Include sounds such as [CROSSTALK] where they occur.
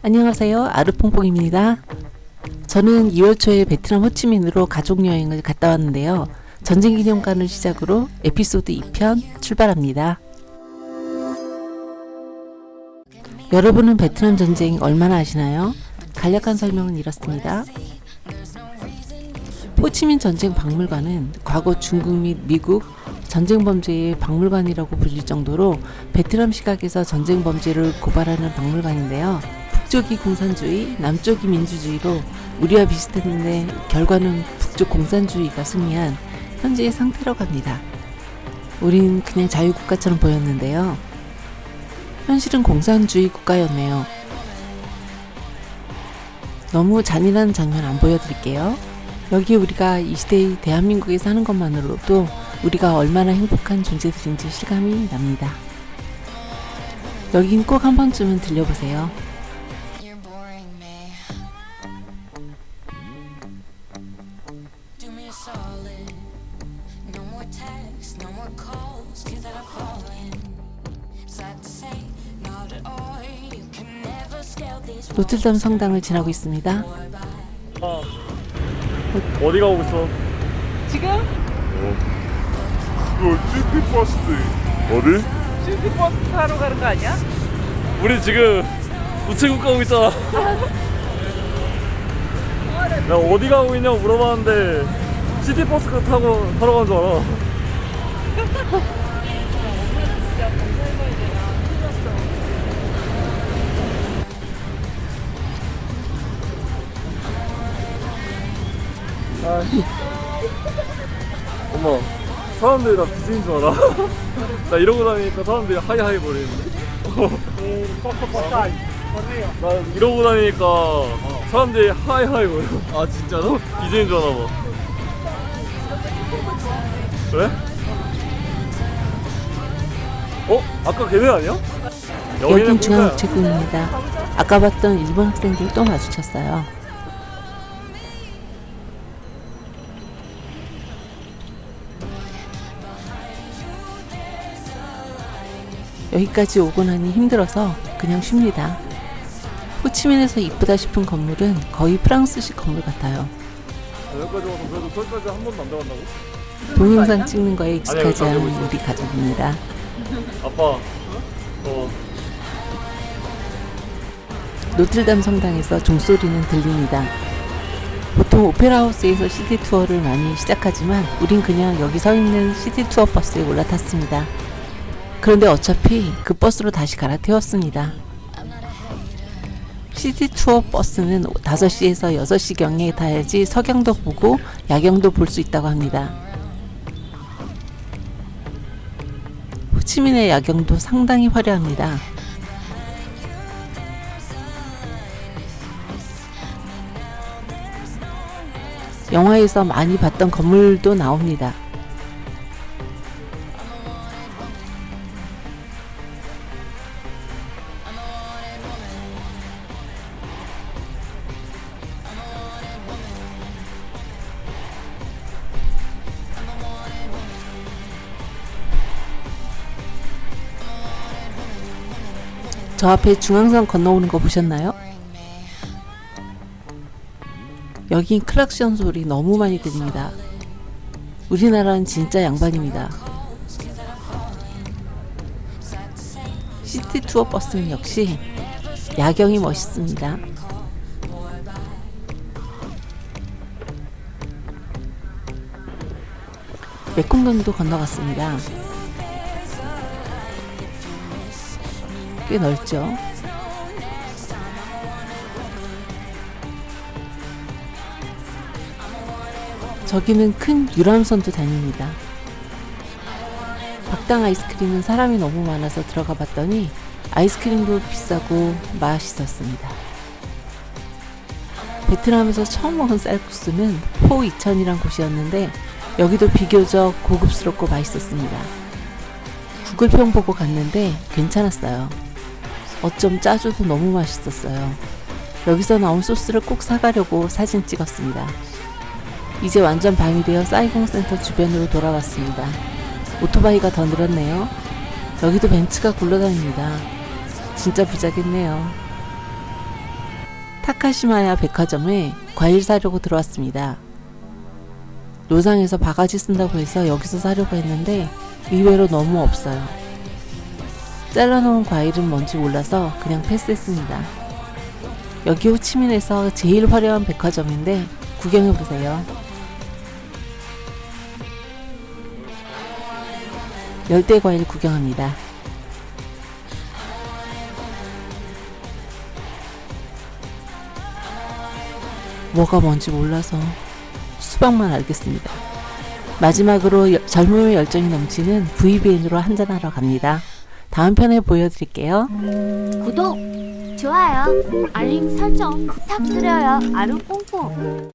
안녕하세요. 아르퐁퐁입니다. 저는 2월 초에 베트남 호치민으로 가족 여행을 갔다 왔는데요. 전쟁 기념관을 시작으로 에피소드 2편 출발합니다. 여러분은 베트남 전쟁 얼마나 아시나요? 간략한 설명은 이렇습니다. 호치민 전쟁 박물관은 과거 중국 및 미국 전쟁 범죄의 박물관이라고 불릴 정도로 베트남 시각에서 전쟁 범죄를 고발하는 박물관인데요. 북쪽이 공산주의, 남쪽이 민주주의로 우리와 비슷했는데 결과는 북쪽 공산주의가 승리한 현재의 상태라고 합니다. 우린 그냥 자유국가처럼 보였는데요. 현실은 공산주의 국가였네요. 너무 잔인한 장면 안 보여드릴게요. 여기 우리가 이 시대의 대한민국에 사는 것만으로도 우리가 얼마나 행복한 존재들인지 실감이 납니다. 여긴 꼭 한 번쯤은 들려보세요. Solid. No more texts, no more calls, cause that I've fallen. Sad to say, not at all. You can never scale these 노틀담 성당을 지나고 있습니다. 아, 어디 가고 있어? 지금 이거 시티버스 어디? 시티버스 타러 가는 거 아니야? 우리 지금 우체국 가고 있잖아. 내가 어디 가고 있냐고 물어봤는데 시티 버스 타고 타러 간 줄 알아. 아, 엄마, 사람들이 나 BJ인 줄 알아. [LAUGHS] 나 이러고 다니니까 사람들이 하이하이 거리는데. 나 이러고 다니니까 사람들이 하이하이 거려. 아 진짜로? BJ인 줄 아나 봐. 왜? 어? 아까 걔네 아니야? 여긴 중앙우체국입니다. 아까 봤던 일본 학생들 또 마주쳤어요. 여기까지 오고 나니 힘들어서 그냥 쉽니다. 호치민에서 이쁘다 싶은 건물은 거의 프랑스식 건물 같아요. 여기까지 와서 그래도 저기까지 한 번도 안 들어간다고? 동영상 찍는 거에 익숙하지 않은 우리 가족입니다. 아빠 어 노틀담 성당에서 종소리는 들립니다. 보통 오페라 하우스에서 시티 투어를 많이 시작하지만 우린 그냥 여기 서 있는 시티 투어 버스에 올라탔습니다. 그런데 어차피 그 버스로 다시 갈아태웠습니다. 시티 투어 버스는 5시에서 6시경에 타야지 석양도 보고 야경도 볼 수 있다고 합니다. 호치민의 야경도 상당히 화려합니다. 영화에서 많이 봤던 건물도 나옵니다. 저 앞에 중앙선 건너오는 거 보셨나요? 여긴 클락션 소리 너무 많이 들립니다. 우리나라는 진짜 양반입니다. 시티 투어 버스는 역시 야경이 멋있습니다. 메콩강도 건너갔습니다. 꽤 넓죠? 저기는 큰 유람선도 다닙니다. 박당 아이스크림은 사람이 너무 많아서 들어가 봤더니 아이스크림도 비싸고 맛있었습니다. 베트남에서 처음 먹은 쌀국수는 포 이천이란 곳이었는데 여기도 비교적 고급스럽고 맛있었습니다. 구글평 보고 갔는데 괜찮았어요. 어쩜 짜줘도 너무 맛있었어요. 여기서 나온 소스를 꼭 사가려고 사진 찍었습니다. 이제 완전 밤이 되어 사이공 센터 주변으로 돌아왔습니다. 오토바이가 더 늘었네요. 여기도 벤츠가 굴러다닙니다. 진짜 부자겠네요. 타카시마야 백화점에 과일 사려고 들어왔습니다. 노상에서 바가지 쓴다고 해서 여기서 사려고 했는데 의외로 너무 없어요. 잘라놓은 과일은 뭔지 몰라서 그냥 패스했습니다. 여기 호치민에서 제일 화려한 백화점인데 구경해보세요. 열대 과일 구경합니다. 뭐가 뭔지 몰라서 수박만 알겠습니다. 마지막으로 여- 젊음의 열정이 넘치는 VBN으로 한잔하러 갑니다. 다음 편에 보여드릴게요. 구독, 좋아요, 알림 설정 부탁드려요. 아루 뽕뽕.